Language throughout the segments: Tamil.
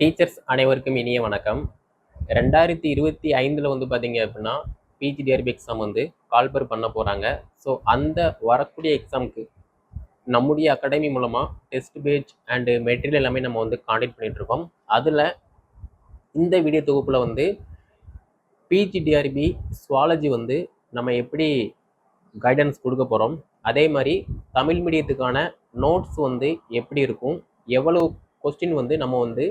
டீச்சர்ஸ் அனைவருக்கும் இனிய வணக்கம். ரெண்டாயிரத்தி இருபத்தி ஐந்தில் வந்து பார்த்தீங்க அப்படின்னா பிஜிடிஆர்பி எக்ஸாம் வந்து கால்பர் பண்ண போகிறாங்க ஸோ அந்த வரக்கூடிய எக்ஸாமுக்கு நம்முடைய அகாடமி மூலமாக டெஸ்ட் பேஜ் அண்டு மெட்டீரியல் எல்லாமே நம்ம வந்து காண்டக்ட் பண்ணிகிட்ருக்கோம் இருக்கோம். அதில் இந்த வீடியோ தொகுப்பில் வந்து பிஜிடிஆர்பி சுவாலஜி வந்து நம்ம எப்படி கைடன்ஸ் கொடுக்க போகிறோம் அதே மாதிரி தமிழ் மீடியத்துக்கான நோட்ஸ் வந்து எப்படி இருக்கும்? எவ்வளோ கொஸ்டின் வந்து நம்ம வந்து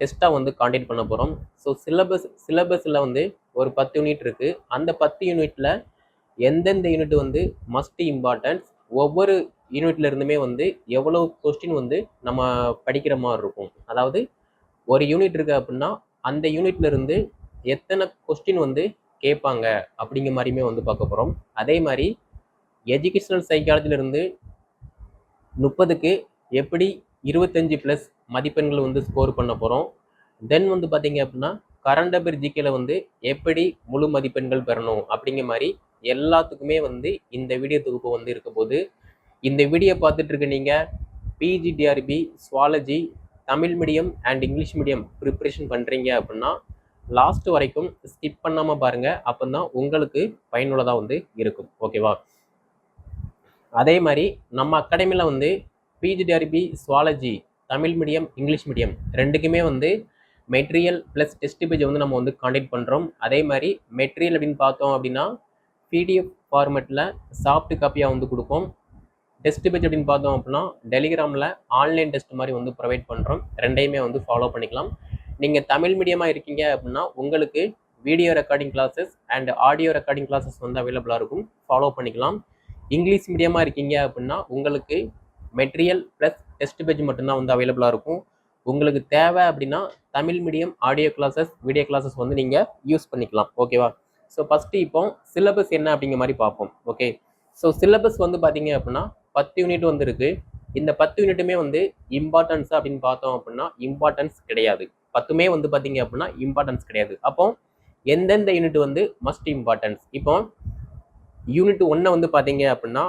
டெஸ்ட்டாக வந்து காண்டக்ட் பண்ண போகிறோம் ஸோ சிலபஸ் சிலபஸில் வந்து ஒரு பத்து யூனிட் இருக்குது அந்த பத்து யூனிட்டில் எந்தெந்த யூனிட் வந்து மஸ்ட் இம்பார்ட்டன்ஸ் ஒவ்வொரு யூனிட்ல இருந்துமே வந்து எவ்வளோ கொஸ்டின் வந்து நம்ம படிக்கிற மாதிரி இருக்கும். அதாவது ஒரு யூனிட் இருக்குது அப்படின்னா அந்த யூனிட்ல இருந்து எத்தனை கொஸ்டின் வந்து கேட்பாங்க அப்படிங்கிற மாதிரியுமே வந்து பார்க்க போகிறோம் அதே மாதிரி எஜுகேஷனல் சைக்காலஜிலிருந்து முப்பதுக்கு எப்படி இருபத்தஞ்சி ப்ளஸ் மதிப்பெண்கள் வந்து ஸ்கோர் பண்ண போகிறோம் தென் வந்து பார்த்தீங்க அப்படின்னா கரண்ட் அபேர் ஜிகேல வந்து எப்படி முழு மதிப்பெண்கள் பெறணும் அப்படிங்கிற மாதிரி எல்லாத்துக்குமே வந்து இந்த வீடியோ தொகுப்பு வந்து இருக்க போது இந்த வீடியோ பார்த்துட்டு இருக்க நீங்கள் PGTRB zoology Tamil medium and English medium preparation பண்ணுறீங்க அப்படின்னா லாஸ்ட் வரைக்கும் ஸ்கிப் பண்ணாமல் பாருங்கள் அப்போ தான் உங்களுக்கு பயனுள்ளதாக வந்து இருக்கும். ஓகேவா அதே மாதிரி நம்ம அகாடமியில் வந்து PGTRB zoology Tamil medium English medium ரெண்டுக்குமே வந்து மெட்டீரியல் ப்ளஸ் டெஸ்ட் பேஜை வந்து நம்ம வந்து காண்டக்ட் பண்ணுறோம் அதே மாதிரி மெட்டீரியல் அப்படின்னு பார்த்தோம் அப்படின்னா பிடிஎஃப் ஃபார்மெட்டில் சாஃப்ட் காப்பியாக வந்து கொடுப்போம். டெஸ்ட் பேஜ் அப்படின்னு பார்த்தோம் அப்படின்னா டெலிகிராமில் ஆன்லைன் டெஸ்ட் மாதிரி வந்து ப்ரொவைட் பண்ணுறோம் ரெண்டையுமே வந்து ஃபாலோ பண்ணிக்கலாம். நீங்கள் தமிழ் மீடியமாக இருக்கீங்க அப்படின்னா உங்களுக்கு video recording classes and audio recording classes வந்து அவைலபிளாக இருக்கும். ஃபாலோ பண்ணிக்கலாம். இங்கிலீஷ் மீடியமாக இருக்கீங்க அப்படின்னா உங்களுக்கு மெட்டீரியல் ப்ளஸ் டெஸ்ட் பேஜ் மட்டும்தான் வந்து அவைலபிளாக இருக்கும். உங்களுக்கு தேவை அப்படின்னா Tamil medium audio classes video classes வந்து நீங்கள் யூஸ் பண்ணிக்கலாம். ஓகேவா ஸோ ஃபஸ்ட்டு இப்போ சிலபஸ் என்ன அப்படிங்கிற மாதிரி பார்ப்போம். ஓகே ஸோ சிலபஸ் வந்து பார்த்தீங்க அப்படின்னா பத்து யூனிட் வந்து இந்த பத்து யூனிட்டுமே வந்து இம்பார்ட்டன்ஸ் அப்படின்னு பார்த்தோம் அப்படின்னா இம்பார்ட்டன்ஸ் கிடையாது. பத்துமே வந்து பார்த்தீங்க அப்படின்னா இம்பார்ட்டன்ஸ் கிடையாது. அப்போ எந்தெந்த யூனிட் வந்து மஸ்ட் இம்பார்ட்டன்ஸ் இப்போ யூனிட் ஒன்றை வந்து பார்த்தீங்க அப்படின்னா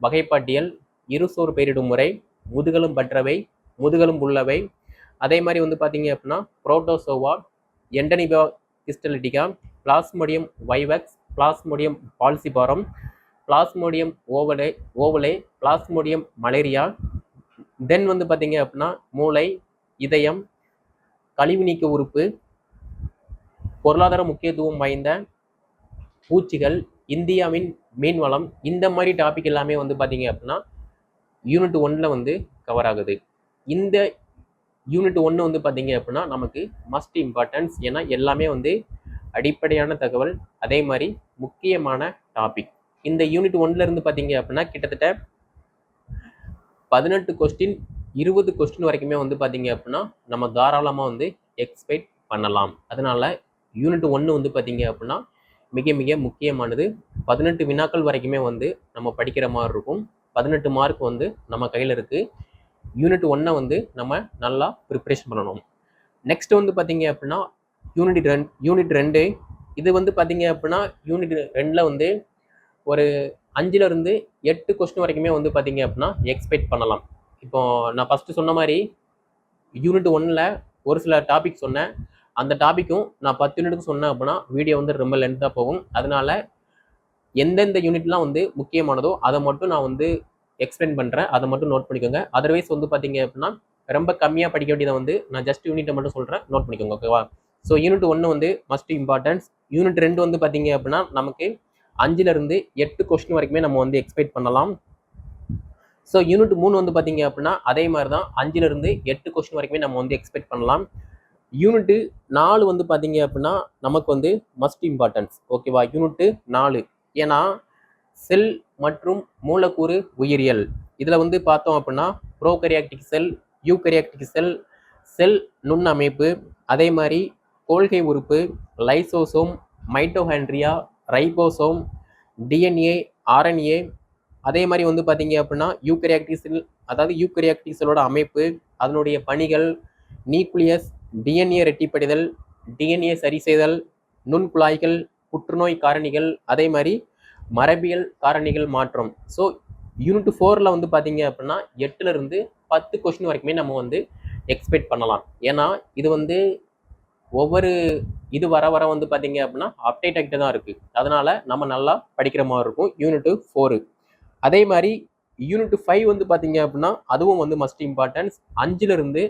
வகைப்பாட்டியல் இருசோறு பெயரிடும் முறை முதுகலும் பற்றவை முதுகலும் உள்ளவை. அதே மாதிரி வந்து பார்த்தீங்க அப்படின்னா protozoa Entamoeba histolytica Plasmodium vivax Plasmodium falciparum Plasmodium ovale ovale Plasmodium malaria then வந்து பார்த்தீங்க அப்படின்னா மூளை இதயம் கழிவு நீக்க உறுப்பு பொருளாதார முக்கியத்துவம் வாய்ந்த பூச்சிகள் இந்தியாவின் மீன்வளம் இந்த மாதிரி டாபிக் எல்லாமே வந்து பார்த்தீங்க அப்படின்னா யூனிட் ஒன்னில் வந்து கவர் ஆகுது. இந்த யூனிட் ஒன்று வந்து பார்த்தீங்க அப்படின்னா நமக்கு மஸ்ட் இம்பார்ட்டன்ஸ் ஏன்னா எல்லாமே வந்து அடிப்படையான தகவல் அதே மாதிரி முக்கியமான டாபிக் இந்த யூனிட் ஒன்ல இருந்து பார்த்தீங்க அப்படின்னா கிட்டத்தட்ட பதினெட்டு கொஸ்டின் இருபது கொஸ்டின் வரைக்குமே வந்து பார்த்தீங்க அப்படின்னா நம்ம தாராளமாக வந்து எக்ஸ்பெக்ட் பண்ணலாம். அதனால யூனிட் ஒன்று வந்து பார்த்தீங்க அப்படின்னா மிக மிக முக்கியமானது. பதினெட்டு வினாக்கள் வரைக்குமே வந்து நம்ம படிக்கிற மாதிரி இருக்கும். பதினெட்டு மார்க் வந்து நம்ம கையில் இருக்குது யூனிட் ஒன்றை வந்து நம்ம நல்லா ப்ரிப்ரேஷன் பண்ணணும். நெக்ஸ்ட் வந்து பார்த்தீங்க அப்படின்னா யூனிட் ரெண்டு யூனிட் ரெண்டு. இது வந்து பார்த்தீங்க அப்படின்னா யூனிட் ரெண்டில் வந்து ஒரு அஞ்சுலேருந்து எட்டு கொஸ்டின் வரைக்குமே வந்து பார்த்தீங்க அப்படின்னா எக்ஸ்பெக்ட் பண்ணலாம். இப்போ நான் ஃபஸ்ட்டு சொன்ன மாதிரி யூனிட் ஒன்னில் ஒரு சில டாபிக் சொன்னேன். அந்த டாப்பிக்கும் நான் பத்து யூனிட்டுக்கு சொன்னேன் அப்படின்னா வீடியோ வந்து ரொம்ப லென்த்தாக போகும். அதனால எந்தெந்த யூனிட்லாம் வந்து முக்கியமானதோ அதை மட்டும் நான் வந்து எக்ஸ்பிளைன் பண்ணுறேன் அதை மட்டும் நோட் பண்ணிக்கோங்க. அதர்வைஸ் வந்து பார்த்தீங்க அப்படின்னா ரொம்ப கம்மியாக படிக்க வேண்டியதை வந்து நான் ஜஸ்ட் யூனிட்டை மட்டும் சொல்கிறேன் நோட் பண்ணிக்கோங்க ஓகேவா ஸோ யூனிட் ஒன்று வந்து மஸ்ட் இம்பார்ட்டன்ஸ் யூனிட் ரெண்டு வந்து பார்த்தீங்க அப்படின்னா நமக்கு அஞ்சுலேருந்து எட்டு கொஸ்டின் வரைக்குமே நம்ம வந்து எக்ஸ்பெக்ட் பண்ணலாம். ஸோ யூனிட் மூணு வந்து பார்த்தீங்க அப்படின்னா அதே மாதிரி தான் அஞ்சுலேருந்து எட்டு கொஸ்டின் வரைக்குமே நம்ம வந்து எக்ஸ்பெக்ட் பண்ணலாம். யூனிட்டு நாலு வந்து பார்த்தீங்க அப்படின்னா நமக்கு வந்து மஸ்ட் இம்பார்ட்டன்ஸ் ஓகேவா யூனிட்டு நாலு. ஏன்னா செல் மற்றும் மூலக்கூறு உயிரியல். இதில் வந்து பார்த்தோம் அப்படின்னா ப்ரோகரியாக்டிக் செல் யூகரியாக்டிக் செல் செல் நுண் அமைப்பு அதே மாதிரி கோல்கை உறுப்பு lysosome mitochondria ribosome DNA RNA அதே மாதிரி வந்து பார்த்தீங்க அப்படின்னா யூகரியாக்டிக் செல் அதாவது யூகரியாக்டிக் செல்லோட அமைப்பு அதனுடைய பணிகள் நியூக்ளியஸ் டிஎன்ஏ ரெட்டிப்படிதல் டிஎன்ஏ சரி செய்தல் நுண்குழாய்கள் புற்றுநோய் காரணிகள் அதே மாதிரி மரபியல் காரணிகள் மாற்றம். ஸோ யூனிட் ஃபோரில் வந்து பார்த்தீங்க அப்படின்னா எட்டுலேருந்து பத்து கொஷின் வரைக்குமே நம்ம வந்து எக்ஸ்பெக்ட் பண்ணலாம். ஏன்னா இது வந்து ஒவ்வொரு இது வர வர வந்து பார்த்தீங்க அப்படின்னா அப்டேட் ஆகிட்டு தான் இருக்குது அதனால் நம்ம நல்லா படிக்கிற மாதிரி இருக்கும் யூனிட் ஃபோரு அதே மாதிரி யூனிட் ஃபைவ் வந்து பார்த்தீங்க அப்படின்னா அதுவும் வந்து மஸ்ட் இம்பார்ட்டன்ஸ் அஞ்சுலேருந்து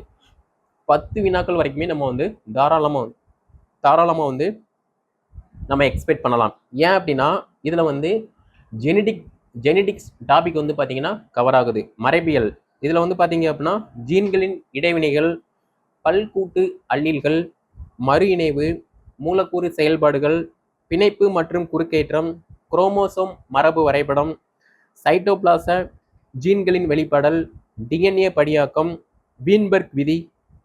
பத்து வினாக்கள் வரைக்குமே நம்ம வந்து தாராளமாக தாராளமாக வந்து நம்ம எக்ஸ்பெக்ட் பண்ணலாம். ஏன் அப்படின்னா இதில் வந்து ஜெனடிக் ஜெனடிக்ஸ் டாபிக் வந்து பார்த்தீங்கன்னா கவர் ஆகுது. மரபியல். இதில் வந்து பார்த்தீங்க அப்படின்னா ஜீன்களின் இடைவினைகள் பல்கூட்டு அல்லீல்கள் மறு இணைவு மூலக்கூறு செயல்பாடுகள் பிணைப்பு மற்றும் குறுக்கேற்றம் குரோமோசோம் மரபு வரைபடம் சைட்டோபிளாச ஜீன்களின் வெளிப்படல் டிஎன்ஏ படியாக்கம் வீன்பர்க் விதி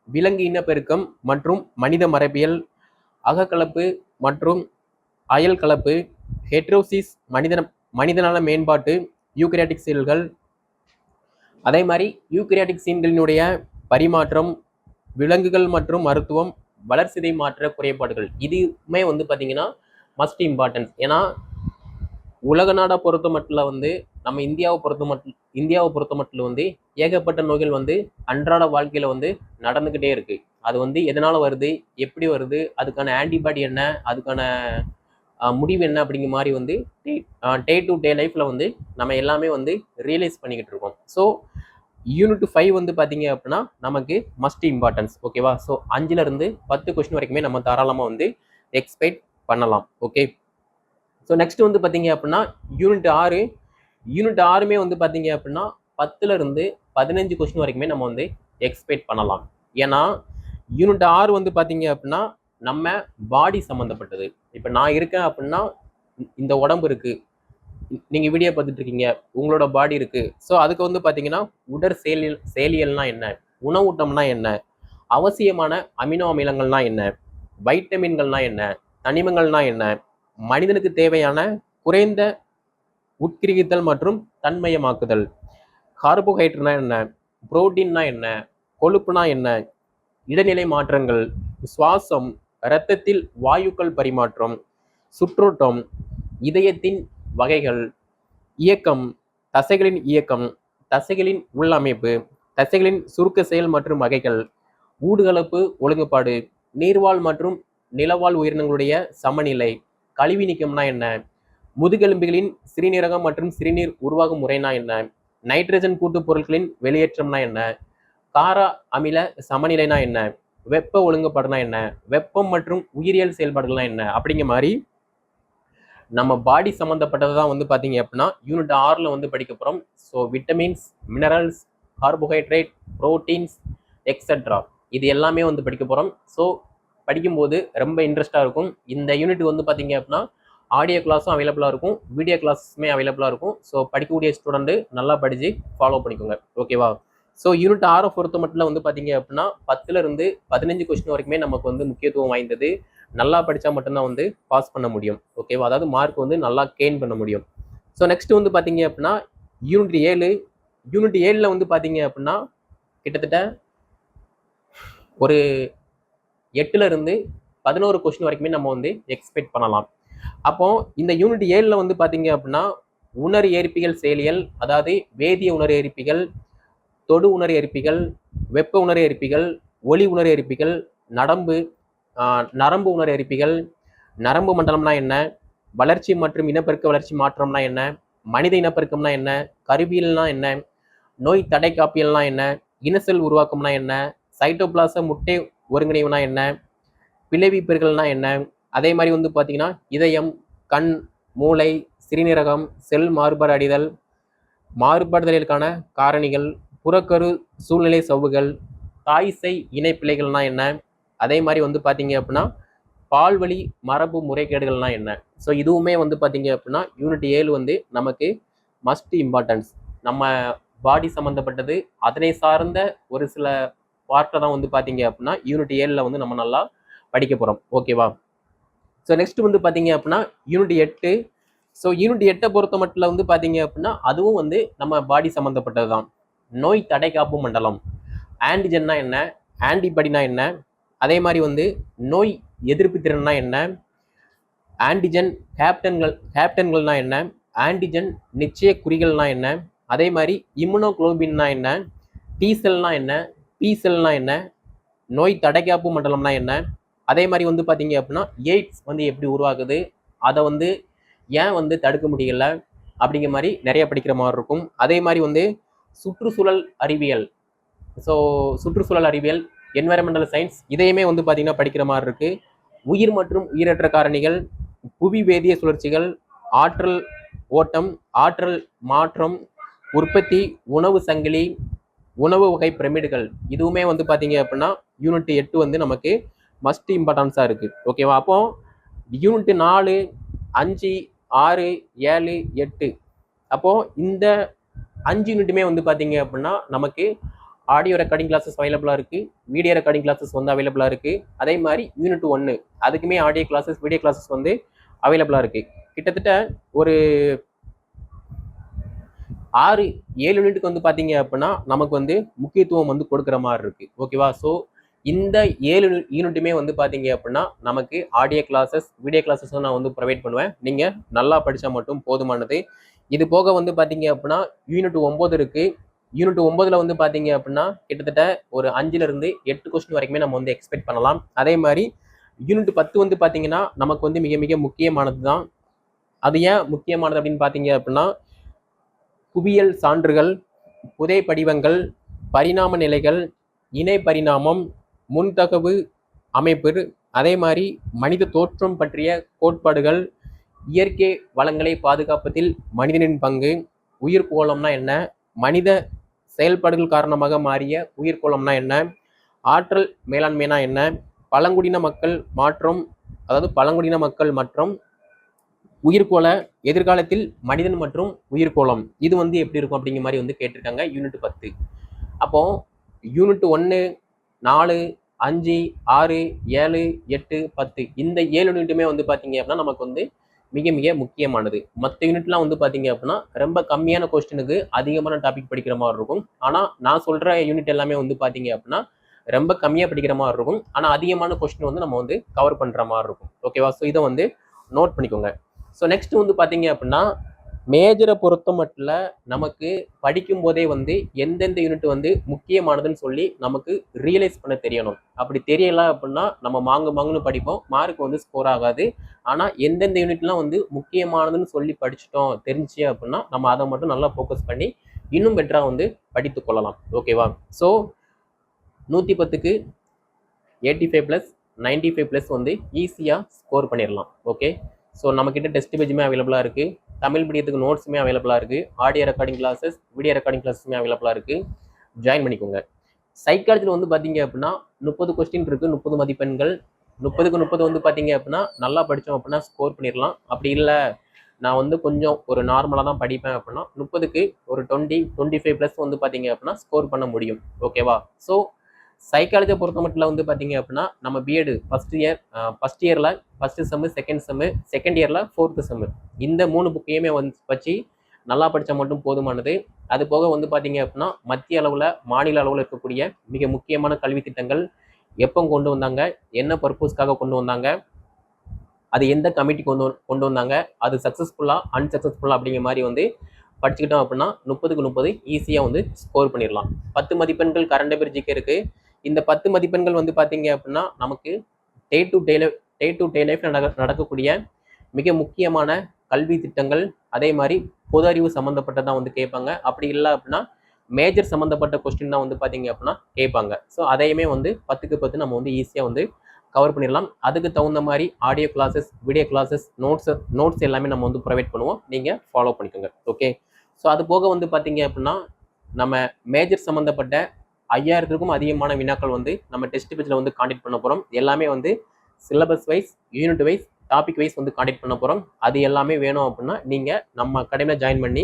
விலங்கு இனப்பெருக்கம் மற்றும் மனித மரபியல் அகக்கலப்பு மற்றும் அயல் கலப்பு ஹெட்ரோசிஸ் மனிதன மனிதநல மேம்பாட்டு யூக்ரியாட்டிக் செல்கள். அதே மாதிரி யூக்ரியாட்டிக் சீன்களினுடைய பரிமாற்றம் விலங்குகள் மற்றும் மருத்துவம் வளர்சிதை மாற்ற குறைபாடுகள். இதுவுமே வந்து பார்த்தீங்கன்னா மஸ்ட் இம்பார்ட்டன்ஸ் ஏன்னா உலக நாடை பொறுத்த மட்டும் வந்து நம்ம இந்தியாவை பொறுத்த மட்டும் இந்தியாவை பொறுத்த மட்டும் வந்து ஏகப்பட்ட நோய்கள் வந்து அன்றாட வாழ்க்கையில் வந்து நடந்துக்கிட்டே இருக்குது அது வந்து எதனால் வருது எப்படி வருது அதுக்கான ஆன்டிபாடி என்ன அதுக்கான முடிவு என்ன அப்படிங்கிற மாதிரி வந்து டே டு டே லைஃப்பில் வந்து நம்ம எல்லாமே வந்து ரியலைஸ் பண்ணிக்கிட்டு இருக்கோம். ஸோ யூனிட் ஃபைவ் வந்து பார்த்தீங்க அப்படின்னா நமக்கு மஸ்ட் இம்பார்ட்டன்ஸ் ஓகேவா ஸோ அஞ்சுலேருந்து பத்து கொஸ்டின் வரைக்குமே நம்ம தாராளமாக வந்து எக்ஸ்பெக்ட் பண்ணலாம் ஓகே ஸோ நெக்ஸ்ட் வந்து பார்த்தீங்க அப்படின்னா யூனிட் ஆறு. யூனிட் ஆறுமே வந்து பார்த்தீங்க அப்படின்னா பத்துலேருந்து பதினஞ்சு கொஸ்டின் வரைக்குமே நம்ம வந்து எக்ஸ்பெக்ட் பண்ணலாம். ஏன்னா யூனிட் ஆறு வந்து பார்த்தீங்க அப்படின்னா நம்ம பாடி சம்மந்தப்பட்டது இப்போ நான் இருக்கேன் அப்படின்னா இந்த உடம்பு இருக்குது நீங்கள் வீடியோ பார்த்துட்டு இருக்கீங்க உங்களோட பாடி இருக்குது ஸோ அதுக்கு வந்து பார்த்தீங்கன்னா உடற் செயலியல் செயலியல்னா என்ன? உணவூட்டம்னா என்ன? அவசியமான அமினோ அமிலங்கள்னா என்ன? வைட்டமின்கள்னா என்ன? தனிமங்கள்னா என்ன? மனிதனுக்கு தேவையான குறைந்த உட்கிரகித்தல் மற்றும் தன்மயமாக்குதல். கார்போஹைட்ரேட்னா என்ன? புரோட்டீன்னா என்ன? கொழுப்புனா என்ன? இடைநிலை மாற்றங்கள் சுவாசம் இரத்தத்தில் வாயுக்கள் பரிமாற்றம் சுற்றோட்டம் இதயத்தின் வகைகள் இயக்கம் தசைகளின் இயக்கம் தசைகளின் உள்ளமைப்பு தசைகளின் சுருக்க செயல் மற்றும் வகைகள் ஊடுகலப்பு ஒழுங்குபாடு நீர்வாழ் மற்றும் நிலவாழ் உயிரினங்களுடைய சமநிலை கழிவு நீக்கம்னா என்ன முதுகெலும்புகளின் சிறுநீரகம் மற்றும் சிறுநீர் உருவாகும் முறைனா என்ன நைட்ரஜன் கூட்டுப் பொருட்களின் வெளியேற்றம்னா என்ன காரா அமில சமநிலைனா என்ன வெப்ப ஒழுங்குபாடுனா என்ன? வெப்பம் மற்றும் உயிரியல் செயல்பாடுகள்லாம் என்ன? அப்படிங்கிற மாதிரி நம்ம பாடி சம்மந்தப்பட்டது தான் வந்து பார்த்தீங்க அப்படின்னா யூனிட் ஆறில் வந்து படிக்க போகிறோம் so vitamins minerals carbohydrate proteins etcetera இது எல்லாமே வந்து படிக்க போகிறோம் ஸோ படிக்கும்போது ரொம்ப இன்ட்ரெஸ்ட்டாக இருக்கும். இந்த யூனிட் வந்து பார்த்தீங்க அப்படின்னா ஆடியோ கிளாஸும் அவைலபிளாக இருக்கும். வீடியோ கிளாஸுமே அவைலபிளாக இருக்கும். ஸோ படிக்கக்கூடிய ஸ்டூடெண்ட்டு நல்லா படித்து ஃபாலோ பண்ணிக்கோங்க. ஓகேவா ஸோ யூனிட் ஆறை பொறுத்த மட்டும் வந்து பார்த்தீங்க அப்படின்னா பத்துல இருந்து பதினஞ்சு கொஸ்டின் வரைக்குமே நமக்கு வந்து முக்கியத்துவம் வாய்ந்தது. நல்லா படித்தா மட்டும்தான் வந்து பாஸ் பண்ண முடியும். ஓகேவா அதாவது மார்க் வந்து நல்லா கெயின் பண்ண முடியும். ஸோ நெக்ஸ்ட் வந்து பார்த்தீங்க அப்படின்னா யூனிட் ஏழு. யூனிட் ஏழில் வந்து பார்த்தீங்க அப்படின்னா கிட்டத்தட்ட ஒரு எட்டுல இருந்து பதினோரு கொஸ்டின் வரைக்குமே நம்ம வந்து எக்ஸ்பெக்ட் பண்ணலாம். அப்போ இந்த யூனிட் ஏழில் வந்து பார்த்தீங்க அப்படின்னா உணர் ஏற்பிகள் செயலியல் அதாவது வேதிய உணர் ஏற்பிகள் தொடு உணர் ஏற்பிகள் வெப்ப உணர் ஏற்பிகள் ஒளி உணர் ஏற்பிகள் நடம்பு நரம்பு உணர் ஏற்பிகள் நரம்பு மண்டலம்னா என்ன வளர்ச்சி மற்றும் இனப்பெருக்க வளர்ச்சி மாற்றம்னா என்ன மனித இனப்பெருக்கம்னா என்ன கருவியல்னா என்ன நோய் தடை காப்பியல்னா என்ன இனசெல் உருவாக்கம்னா என்ன சைட்டோபிளாச முட்டை ஒருங்கிணைவுனா என்ன பிளவி பெருகல்னா என்ன அதே மாதிரி வந்து பார்த்தீங்கன்னா இதயம் கண் மூளை சிறுநீரகம் செல் மாறுபாடு அடிதல் மாறுபாடுதலுக்கான காரணிகள் புறக்கரு சூழ்நிலை சவ்வுகள் தாய்சை பிள்ளைகள்னா என்ன? அதே மாதிரி வந்து பார்த்தீங்க அப்படின்னா பால்வழி மரபு முறைகேடுகள்னா என்ன? ஸோ இதுவுமே வந்து பார்த்தீங்க அப்படின்னா யூனிட் ஏழு வந்து நமக்கு மஸ்ட் இம்பார்ட்டன்ஸ் நம்ம பாடி சம்மந்தப்பட்டது அதனை சார்ந்த ஒரு சில பார்ட்டை தான் வந்து பார்த்தீங்க அப்படின்னா யூனிட் ஏழில் வந்து நம்ம நல்லா படிக்க போகிறோம் ஓகேவா ஸோ நெக்ஸ்ட் வந்து பார்த்தீங்க அப்படின்னா யூனிட் எட்டு. ஸோ யூனிட் எட்டை பொறுத்த மட்டும் வந்து பார்த்தீங்க அப்படின்னா அதுவும் வந்து நம்ம பாடி சம்மந்தப்பட்டது தான் நோய் தடை காப்பு மண்டலம். ஆன்டிஜன்னா என்ன? ஆன்டிபாடினா என்ன? அதே மாதிரி வந்து நோய் எதிர்ப்பு திறன்னா என்ன? ஆன்டிஜன் கேப்டன்கள் கேப்டன்கள்னா என்ன? ஆன்டிஜன் நிச்சய குறிகள்னா என்ன? அதே மாதிரி இம்யூனோக்ளோபின்னா என்ன? டீசல்னா என்ன? பீசல்னா என்ன? நோய் தடைக்காப்பு மண்டலம்னா என்ன? அதே மாதிரி வந்து பார்த்தீங்க அப்படின்னா எய்ட்ஸ் வந்து எப்படி உருவாகுது? அதை வந்து ஏன் வந்து தடுக்க முடியல? அப்படிங்கிற மாதிரி நிறைய படிக்கிற மாதிரி இருக்கும். அதே மாதிரி வந்து சுற்றுச்சூழல் அறிவியல். ஸோ சுற்றுச்சூழல் அறிவியல் என்வரன்மெண்டல் சயின்ஸ் இதையுமே வந்து பார்த்தீங்கன்னா படிக்கிற மாதிரி இருக்குது உயிர் மற்றும் உயிரற்ற காரணிகள் புவி வேதிய சுழற்சிகள் ஆற்றல் ஓட்டம் ஆற்றல் மாற்றம் உற்பத்தி உணவு சங்கிலி உணவு வகை பிரமிடுகள். இதுவுமே வந்து பார்த்தீங்க அப்படின்னா யூனிட் எட்டு வந்து நமக்கு மஸ்ட் இம்பார்ட்டன்ஸாக இருக்குது ஓகேவா அப்போ யூனிட் நாலு அஞ்சு ஆறு ஏழு எட்டு. அப்போது இந்த அஞ்சு யூனிட்டுமே வந்து பார்த்தீங்க அப்படின்னா நமக்கு ஆடியோ ரெக்கார்டிங் கிளாஸஸ் அவைலபிளாக இருக்குது வீடியோ ரெக்கார்டிங் கிளாஸஸ் வந்து அவைலபிளாக இருக்குது அதே மாதிரி யூனிட் ஒன்று அதுக்குமே ஆடியோ கிளாஸஸ் வீடியோ கிளாஸஸ் வந்து அவைலபிளாக இருக்குது கிட்டத்தட்ட ஒரு ஆறு ஏழு யூனிட்டுக்கு வந்து பார்த்தீங்க அப்படின்னா நமக்கு வந்து முக்கியத்துவம் வந்து கொடுக்குற மாதிரி இருக்குது ஓகேவா ஸோ இந்த ஏழு யூனிட்டுமே வந்து பார்த்தீங்க அப்படின்னா நமக்கு ஆடியோ கிளாஸஸ் வீடியோ கிளாஸஸ் நான் வந்து ப்ரொவைட் பண்ணுவேன். நீங்கள் நல்லா படித்தா மட்டும் போதுமானது. இது போக வந்து பார்த்தீங்க அப்படின்னா யூனிட் ஒம்பது இருக்குது யூனிட் ஒம்பதில் வந்து பார்த்தீங்க அப்படின்னா கிட்டத்தட்ட ஒரு அஞ்சுலேருந்து எட்டு கொஸ்டின் வரைக்குமே நம்ம வந்து எக்ஸ்பெக்ட் பண்ணலாம். அதே மாதிரி யூனிட் பத்து வந்து பார்த்தீங்கன்னா நமக்கு வந்து மிக மிக முக்கியமானது தான். அது ஏன் முக்கியமானது அப்படின்னு பார்த்தீங்க அப்படின்னா குவியல் சான்றுகள் புதை படிவங்கள் பரிணாம நிலைகள் இணை பரிணாமம் முன்தகவு அமைப்பு அதே மாதிரி மனித தோற்றம் பற்றிய கோட்பாடுகள் இயற்கை வளங்களை பாதுகாப்பதில் மனிதனின் பங்கு உயிர்கோளம்னா என்ன மனித செயல்பாடுகள் காரணமாக மாறிய உயிர்கோளம்னா என்ன ஆற்றல் மேலாண்மைனா என்ன பழங்குடியின மக்கள் மாற்றம் அதாவது பழங்குடியின மக்கள் மற்றும் உயிர்கோள எதிர்காலத்தில் மனிதன் மற்றும் உயிர்கோளம் இது வந்து எப்படி இருக்கும் அப்படிங்கிற மாதிரி வந்து கேட்டிருக்காங்க யூனிட் பத்து. அப்போ யூனிட் ஒன்று நாலு அஞ்சு ஆறு ஏழு எட்டு பத்து. இந்த ஏழு யூனிட்டுமே வந்து பார்த்தீங்க அப்படின்னா நமக்கு வந்து மிக மிக முக்கியமானது. மற்ற யூனிட்லாம் வந்து பார்த்தீங்க அப்படின்னா ரொம்ப கம்மியான கொஸ்டினுக்கு அதிகமான டாபிக் படிக்கிற மாதிரி இருக்கும். ஆனால் நான் சொல்கிற யூனிட் எல்லாமே வந்து பார்த்தீங்க அப்படின்னா ரொம்ப கம்மியாக படிக்கிற மாதிரி இருக்கும். ஆனால் அதிகமான கொஸ்டின் வந்து நம்ம வந்து கவர் பண்ணுற மாதிரி இருக்கும். ஓகேவா ஸோ இதை வந்து நோட் பண்ணிக்கோங்க. ஸோ நெக்ஸ்ட் வந்து பார்த்தீங்க அப்படின்னா மேஜரை பொறுத்த மட்டும் நமக்கு படிக்கும் போதே வந்து எந்தெந்த யூனிட் வந்து முக்கியமானதுன்னு சொல்லி நமக்கு ரியலைஸ் பண்ண தெரியணும். அப்படி தெரியல அப்படின்னா நம்ம மாங்கு மாங்குன்னு படிப்போம். மார்க் வந்து ஸ்கோர் ஆகாது. ஆனால் எந்தெந்த யூனிட்லாம் வந்து முக்கியமானதுன்னு சொல்லி படிச்சிட்டோம் தெரிஞ்சு அப்படின்னா நம்ம அதை மட்டும் நல்லா ஃபோக்கஸ் பண்ணி இன்னும் பெட்டராக வந்து படித்து கொள்ளலாம். ஓகேவா ஸோ நூற்றி பத்துக்கு eighty five plus ninety five plus வந்து ஈஸியாக ஸ்கோர் பண்ணிடலாம் ஓகே ஸோ நம்மக்கிட்ட டெஸ்ட் பேஜுமே அவைலபிளாக இருக்குது தமிழ் மீடியத்துக்கு நோட்ஸுமே அவைலபிளாக இருக்குது audio recording classes video recording கிளாஸஸுமே அவைலபிளாக இருக்குது ஜாயின் பண்ணிக்கோங்க. சைக்காலஜியில் வந்து பார்த்தீங்க அப்படின்னா முப்பது கொஸ்டின் இருக்குது முப்பது மதிப்பெண்கள். முப்பதுக்கு முப்பது வந்து பார்த்தீங்க அப்படின்னா நல்லா படித்தோம் அப்படின்னா ஸ்கோர் பண்ணிடலாம் அப்படி இல்லை நான் வந்து கொஞ்சம் ஒரு நார்மலாக தான் படிப்பேன் அப்படின்னா முப்பதுக்கு ஒரு டுவெண்ட்டி டுவெண்ட்டி ஃபைவ் ப்ளஸ் வந்து பார்த்தீங்க அப்படின்னா ஸ்கோர் பண்ண முடியும். ஓகேவா ஸோ சைக்காலஜியை பொறுத்த மட்டும் வந்து பார்த்தீங்க அப்படின்னா நம்ம பிஎட் ஃபஸ்ட் இயர் ஃபஸ்ட் இயரில் first sem second sem second இயரில் ஃபோர்த்து செம்மு இந்த மூணு புக்கையுமே வந்து வச்சு நல்லா படித்தா மட்டும் போதுமானது. அது போக வந்து பார்த்தீங்க அப்படின்னா மத்திய அளவில் மாநில அளவில் இருக்கக்கூடிய மிக முக்கியமான கல்வி திட்டங்கள் எப்போ கொண்டு வந்தாங்க என்ன பர்பஸ்க்காக கொண்டு வந்தாங்க அது எந்த கமிட்டி கொண்டு கொண்டு வந்தாங்க அது சக்ஸஸ்ஃபுல்லாக அன்சக்ஸஸ்ஃபுல்லாக அப்படிங்கிற மாதிரி வந்து படிச்சுக்கிட்டோம் அப்படின்னா முப்பதுக்கு முப்பது ஈஸியாக வந்து ஸ்கோர் பண்ணிடலாம். பத்து மதிப்பெண்கள் கரண்ட் அஃபேர் இருக்குது இந்த பத்து மதிப்பெண்கள் வந்து பார்த்தீங்க அப்படின்னா நமக்கு day to day day to day life நடக்க நடக்கக்கூடிய மிக முக்கியமான கல்வி திட்டங்கள் அதே மாதிரி பொது அறிவு சம்மந்தப்பட்டதான் வந்து கேட்பாங்க. அப்படி இல்லை அப்படின்னா மேஜர் சம்மந்தப்பட்ட கொஸ்டின் தான் வந்து பார்த்தீங்க அப்படின்னா கேட்பாங்க. ஸோ அதையுமே வந்து பத்துக்கு பத்து நம்ம வந்து ஈஸியாக வந்து கவர் பண்ணிடலாம். அதுக்கு தகுந்த மாதிரி audio classes video classes notes notes எல்லாமே நம்ம வந்து ப்ரொவைட் பண்ணுவோம். நீங்கள் ஃபாலோ பண்ணிக்கோங்க. ஓகே ஸோ அது போக வந்து பார்த்தீங்க அப்படின்னா நம்ம மேஜர் சம்மந்தப்பட்ட ஐயாயிரத்துக்கும் அதிகமான வினாக்கள் வந்து நம்ம டெஸ்ட் பேஜில் வந்து காண்டக்ட் பண்ண போகிறோம் எல்லாமே வந்து syllabus wise unit wise topic wise வந்து காண்டக்ட் பண்ண போகிறோம் அது எல்லாமே வேணும் அப்படின்னா நீங்கள் நம்ம அகாடமியில் ஜாயின் பண்ணி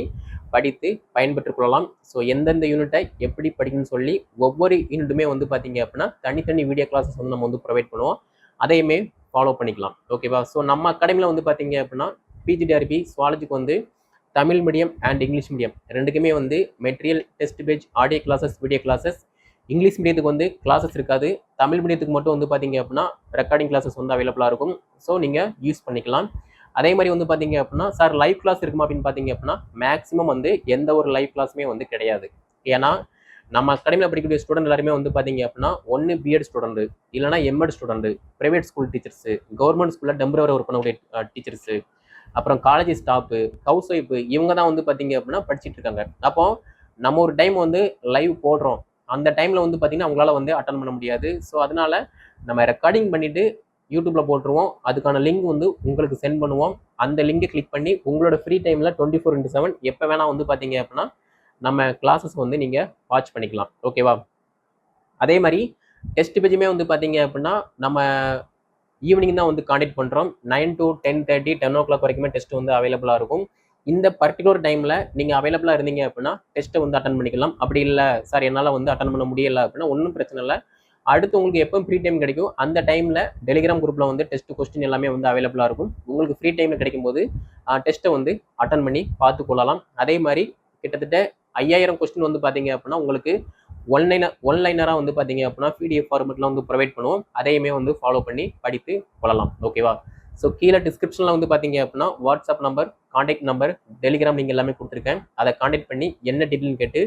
படித்து பயன்பெற்றுக் கொள்ளலாம். ஸோ எந்தெந்த யூனிட்டை எப்படி படிக்கணும்னு சொல்லி ஒவ்வொரு யூனிட்டுமே வந்து பார்த்தீங்க அப்படின்னா தனித்தனி வீடியோ கிளாஸஸ் வந்து நம்ம வந்து ப்ரொவைட் பண்ணுவோம். அதையுமே ஃபாலோ பண்ணிக்கலாம். ஓகேவா ஸோ நம்ம அகாடமியில் வந்து பார்த்தீங்க அப்படின்னா பிஜிடிஆர்பி சுவாலஜிக்கு வந்து Tamil medium and English medium ரெண்டுக்குமே வந்து material test page audio classes video classes English மீடியத்துக்கு வந்து கிளாஸஸ் இருக்காது. தமிழ் மீடியத்துக்கு மட்டும் வந்து பார்த்தீங்க அப்படின்னா ரெக்கார்டிங் கிளாஸஸ் வந்து அவைலபிளாக இருக்கும். ஸோ நீங்கள் யூஸ் பண்ணிக்கலாம். அதே மாதிரி வந்து பார்த்தீங்க அப்படின்னா சார் லைவ் கிளாஸ் இருக்குமா அப்படின்னு பார்த்தீங்க அப்படின்னா மேக்ஸிமம் வந்து எந்த ஒரு லைவ் கிளாஸுமே வந்து கிடையாது. ஏன்னா நம்ம அகாடமியில் படிக்கக்கூடிய ஸ்டூடெண்ட் எல்லாருமே வந்து பார்த்தீங்க அப்படின்னா ஒன்று பிஎட் ஸ்டூடெண்ட்டு இல்லைனா MEd student private school teachers government ஸ்கூலில் டெம்பரவரி ஒர்க் பண்ணக்கூடிய டீச்சர்ஸு அப்புறம் காலேஜ் ஸ்டாஃபு ஹவுஸ் ஒய்ஃபு இவங்க தான் வந்து பார்த்தீங்க அப்படின்னா படிச்சுட்டு இருக்காங்க. அப்போ நம்ம ஒரு டைம் வந்து லைவ் போடுறோம். அந்த டைமில் வந்து பார்த்திங்கன்னா அவங்களால வந்து அட்டன் பண்ண முடியாது. ஸோ அதனால் நம்ம ரெக்கார்டிங் பண்ணிவிட்டு யூடியூப்பில் போட்டுருவோம். அதுக்கான லிங்க் வந்து உங்களுக்கு சென்ட் பண்ணுவோம். அந்த லிங்கை கிளிக் பண்ணி உங்களோட ஃப்ரீ டைமில் டுவெண்ட்டி ஃபோர் இன்ட்டு செவன் எப்போ வேணால் வந்து பார்த்தீங்க அப்படின்னா நம்ம கிளாஸஸ் வந்து நீங்கள் வாட்ச் பண்ணிக்கலாம். ஓகேவா அதே மாதிரி டெஸ்ட் பேஜுமே வந்து பார்த்தீங்க அப்படின்னா நம்ம ஈவினிங் தான் வந்து காண்டக்ட் பண்ணுறோம் nine to ten thirty ten o'clock வரைக்குமே டெஸ்ட் வந்து அவைலபிளாக இருக்கும். இந்த பர்டிகுலர் டைமில் நீங்கள் அவைலபிளாக இருந்தீங்க அப்படின்னா டெஸ்ட்டை வந்து அட்டன் பண்ணிக்கலாம். அப்படி இல்லை சார் என்னால் வந்து அட்டன் பண்ண முடியலை அப்படின்னா ஒன்றும் பிரச்சனை இல்லை. அடுத்து உங்களுக்கு எப்போ ஃப்ரீ டைம் கிடைக்கும். அந்த டைமில் டெலிகிராம் குரூப்பில் வந்து டெஸ்ட் கொஸ்டின் எல்லாமே வந்து அவைலபிளாக இருக்கும். உங்களுக்கு ஃப்ரீ டைமில் கிடைக்கும் போது டெஸ்ட்டை வந்து அட்டன் பண்ணி பார்த்து கொள்ளலாம். அதே மாதிரி கிட்டத்தட்ட ஐயாயிரம் கொஸ்டின் வந்து பார்த்தீங்க அப்படின்னா உங்களுக்கு ஒன்லைனர் ஒன்லைனராக வந்து பார்த்தீங்க அப்படின்னா பிடிஎஃப் ஃபார்மெட்டில் வந்து ப்ரொவைட் பண்ணுவோம். அதையுமே வந்து ஃபாலோ பண்ணி படித்து கொள்ளலாம். ஓகேவா ஸோ கீழே டிஸ்கிரிப்ஷனில் வந்து பார்த்தீங்க அப்படின்னா WhatsApp number contact number Telegram நீங்கள் எல்லாமே கொடுத்துருக்கேன். அதை காண்டாக்ட் பண்ணி என்ன டீட்டெயில்னு கேட்டு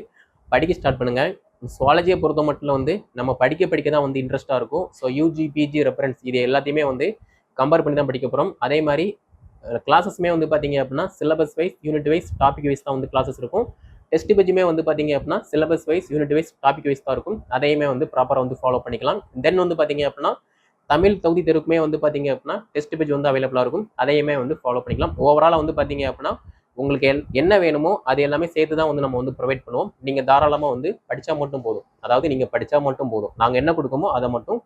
படிக்க ஸ்டார்ட் பண்ணுங்கள் சுவாலஜியை பொறுத்த மட்டும் வந்து நம்ம படிக்க படிக்க தான் வந்து இன்ட்ரெஸ்ட்டாக இருக்கும். ஸோ யூஜி பிஜி ரெஃபரன்ஸ் இது எல்லாத்தையுமே வந்து கம்பேர் பண்ணி தான் படிக்க போகிறோம் அதே மாதிரி கிளாஸஸ்மே வந்து பார்த்தீங்க அப்படின்னா syllabus wise unit wise topic wise தான் வந்து கிளாஸஸ் இருக்கும். டெஸ்ட் பேஜுமே வந்து பார்த்தீங்க அப்படின்னா syllabus wise unit wise topic wise தான் இருக்கும். அதையுமே வந்து ப்ராப்பராக வந்து ஃபாலோ பண்ணிக்கலாம். தென் வந்து பார்த்தீங்க அப்படின்னா தமிழ் தகுதி தெருக்குமே வந்து பார்த்தீங்க அப்படின்னா டெஸ்ட் பேஜ் வந்து அவைலபிளாக இருக்கும். அதையுமே வந்து ஃபாலோ பண்ணிக்கலாம். ஓவராலாக வந்து பார்த்தீங்க அப்படின்னா உங்களுக்கு என்ன வேணுமோ அது எல்லாமே சேர்த்து தான் வந்து நம்ம வந்து ப்ரொவைட் பண்ணுவோம். நீங்கள் தாராளமாக வந்து படித்தா மட்டும் போதும். அதாவது நீங்கள் படித்தா மட்டும் போதும். நாங்கள் என்ன கொடுக்கோமோ அதை மட்டும்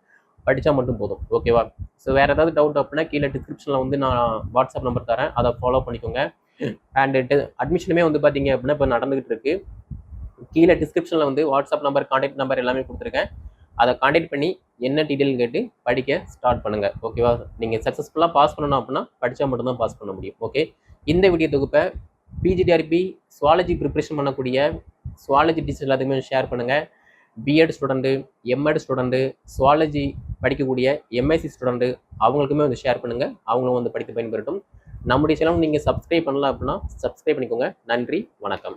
படித்தா மட்டும் போதும். ஓகேவா ஸோ வேறு ஏதாவது டவுட் அப்படின்னா கீழே டிஸ்கிரிப்ஷனில் வந்து நான் வாட்ஸ்அப் நம்பர் தரேன். அதை ஃபாலோ பண்ணிக்கோங்க. அண்ட் அட்மிஷனுமே வந்து பார்த்தீங்க அப்படின்னா இப்போ நடந்துகிட்டு இருக்கு. கீழே டிஸ்கிரிப்ஷனில் வந்து வாட்ஸ்அப் நம்பர் கான்டாக்ட் நம்பர் எல்லாமே கொடுத்துருக்கேன். அதை காண்டாக்ட் பண்ணி என்ன டீட்டெயில் கேட்டு படிக்க ஸ்டார்ட் பண்ணுங்கள் ஓகேவா நீங்கள் சக்ஸஸ்ஃபுல்லாக பாஸ் பண்ணணும் அப்படின்னா படித்தா மட்டும்தான் பாஸ் பண்ண முடியும். ஓகே இந்த வீடியோ தொகுப்பை பிஜிடிஆர்பி சுவாலஜி ப்ரிப்ரேஷன் பண்ணக்கூடிய சுவாலஜி டீச்சர் எல்லாத்துக்குமே ஷேர் பண்ணுங்கள் BEd student MEd student zoology படிக்கக்கூடிய எம்எஸ்சி ஸ்டூடெண்ட்டு அவங்களுக்குமே வந்து ஷேர் பண்ணுங்கள் அவங்களும் வந்து படித்து பயன்பெறட்டும். நம்முடைய சேனல் நீங்கள் சப்ஸ்கிரைப் பண்ணலாம் அப்படின்னா சப்ஸ்கிரைப் பண்ணிக்கோங்க. நன்றி வணக்கம்.